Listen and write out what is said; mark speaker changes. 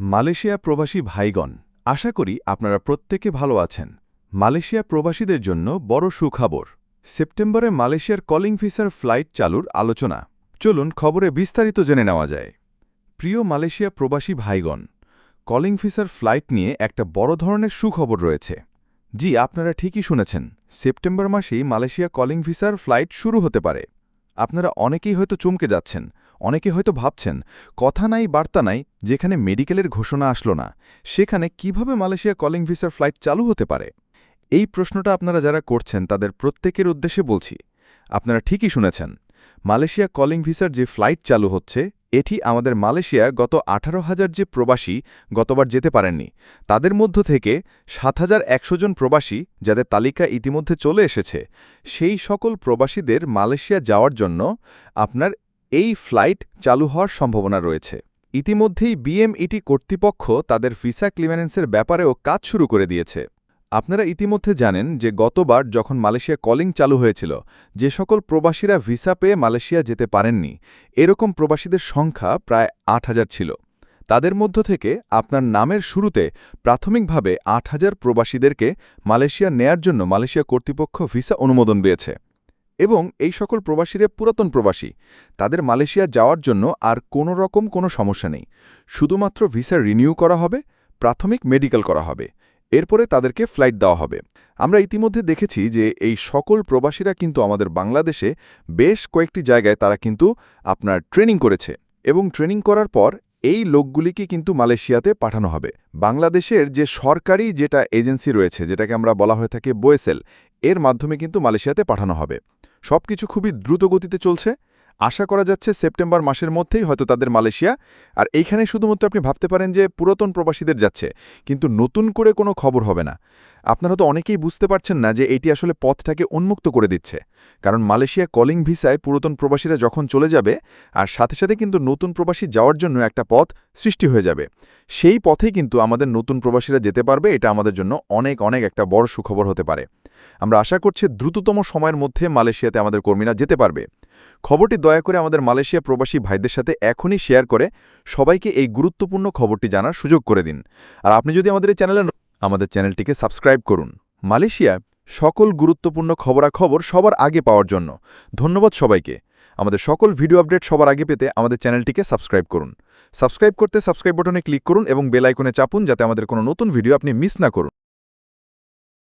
Speaker 1: Malaysia প্রবাসী ভাইগণ, আশা করি আপনারা প্রত্যেকে ভালো আছেন। মালয়েশিয়া প্রবাসীদের জন্য বড় সুখবর। সেপ্টেম্বরে মালয়েশিয়ার কলিং ভিসার ফ্লাইট চালুর আলোচনা। চলুন খবরে বিস্তারিত জেনে নেওয়া যায়। প্রিয় মালয়েশিয়া প্রবাসী ভাইগণ, কলিং ভিসার ফ্লাইট নিয়ে একটা বড় ধরনের সুখবর রয়েছে। জি, আপনারা ঠিকই শুনেছেন, সেপ্টেম্বর মাসেই মালয়েশিয়া কলিং ভিসার ফ্লাইট শুরু হতে পারে। আপনারা অনেকেই হয়তো চমকে যাচ্ছেন অনেকে হয়তো ভাবছেন, কথা নাই, বার্তা নাই, যেখানে মেডিকেলের ঘোষণা আসলো না, সেখানে কীভাবে মালয়েশিয়া কলিং ভিসার ফ্লাইট চালু হতে পারে? এই প্রশ্নটা আপনারা যারা করছেন, তাদের প্রত্যেকের উদ্দেশ্যে বলছি। আপনারা ঠিকই শুনেছেন, মালয়েশিয়া কলিং ভিসার যে ফ্লাইট চালু হচ্ছে, এটি আমাদের মালয়েশিয়া গত আঠারো হাজার যে প্রবাসী গতবার যেতে পারেননি, তাদের মধ্য থেকে সাত হাজার একশো জন প্রবাসী যাদের তালিকা ইতিমধ্যে চলে এসেছে, সেই সকল প্রবাসীদের মালয়েশিয়া যাওয়ার জন্য আপনার এই ফ্লাইট চালু হওয়ার সম্ভাবনা রয়েছে। ইতিমধ্যেই বিএমইটি কর্তৃপক্ষ তাদের ভিসা ক্লিয়ারেন্সের ব্যাপারেও কাজ শুরু করে দিয়েছে। আপনারা ইতিমধ্যে জানেন যে গতবার যখন মালয়েশিয়া কলিং চালু হয়েছিল, যে সকল প্রবাসীরা ভিসা পেয়ে মালয়েশিয়া যেতে পারেননি, এরকম প্রবাসীদের সংখ্যা প্রায় আট হাজার ছিল। তাদের মধ্য থেকে আপনার নামের শুরুতে প্রাথমিকভাবে আট হাজার প্রবাসীদেরকে মালয়েশিয়া নেয়ার জন্য মালয়েশিয়া কর্তৃপক্ষ ভিসা অনুমোদন পেয়েছে এবং এই সকল প্রবাসীরা পুরাতন প্রবাসী। তাদের মালয়েশিয়া যাওয়ার জন্য আর কোনো রকম কোনো সমস্যা নেই। শুধুমাত্র ভিসা রিনিউ করা হবে, প্রাথমিক মেডিকেল করা হবে। এরপরে তাদেরকে ফ্লাইট দেওয়া হবে। আমরা ইতিমধ্যে দেখেছি যে এই সকল প্রবাসীরা কিন্তু আমাদের বাংলাদেশে বেশ কয়েকটি জায়গায় তারা কিন্তু আপনার ট্রেনিং করেছে এবং ট্রেনিং করার পর এই লোকগুলিকে কিন্তু মালয়েশিয়াতে পাঠানো হবে। বাংলাদেশের যে সরকারি যেটা এজেন্সি রয়েছে, যেটাকে আমরা বলা হয়ে থাকে বোয়েসেল, এর মাধ্যমে কিন্তু মালয়েশিয়াতে পাঠানো হবে। সবকিছু খুবই দ্রুত গতিতে চলছে। আশা করা যাচ্ছে সেপ্টেম্বর মাসের মধ্যেই হয়তো তাদের মালয়েশিয়া, আর এইখানে শুধুমাত্র আপনি ভাবতে পারেন যে পুরাতন প্রবাসীদের যাচ্ছে, কিন্তু নতুন করে কোনো খবর হবে না। আপনারা তো অনেকেই বুঝতে পারছেন না যে এটি আসলে পথটাকে উন্মুক্ত করে দিচ্ছে। কারণ মালয়েশিয়া কলিং ভিসায় পুরাতন প্রবাসীরা যখন চলে যাবে, আর সাথে সাথে কিন্তু নতুন প্রবাসী যাওয়ার জন্য একটা পথ সৃষ্টি হয়ে যাবে। সেই পথেই কিন্তু আমাদের নতুন প্রবাসীরা যেতে পারবে, এটা আমাদের জন্য অনেক অনেক একটা বড় সুখবর হতে পারে। আমরা আশা করছি দ্রুততম সময়ের মধ্যে মালয়েশিয়াতে আমাদের কর্মীরা যেতে পারবে। খবরটি দয়া করে আমাদের মালয়েশিয়া প্রবাসী ভাইদের সাথে এখনই শেয়ার করে, সবাইকে এই গুরুত্বপূর্ণ খবরটি জানার সুযোগ করে দিন। আর আপনি যদি আমাদের এই চ্যানেলে আমাদের চ্যানেলটিকে সাবস্ক্রাইব করুন। মালয়েশিয়া সকল গুরুত্বপূর্ণ খবরাখবর সবার আগে পাওয়ার জন্য। ধন্যবাদ সবাইকে। আমাদের সকল ভিডিও আপডেট সবার আগে পেতে আমাদের চ্যানেলটিকে সাবস্ক্রাইব করুন। সাবস্ক্রাইব করতে সাবস্ক্রাইব বটনে ক্লিক করুন এবং বেল আইকনে চাপুন যাতে আমাদের কোনো নতুন ভিডিও আপনি মিস না করুন।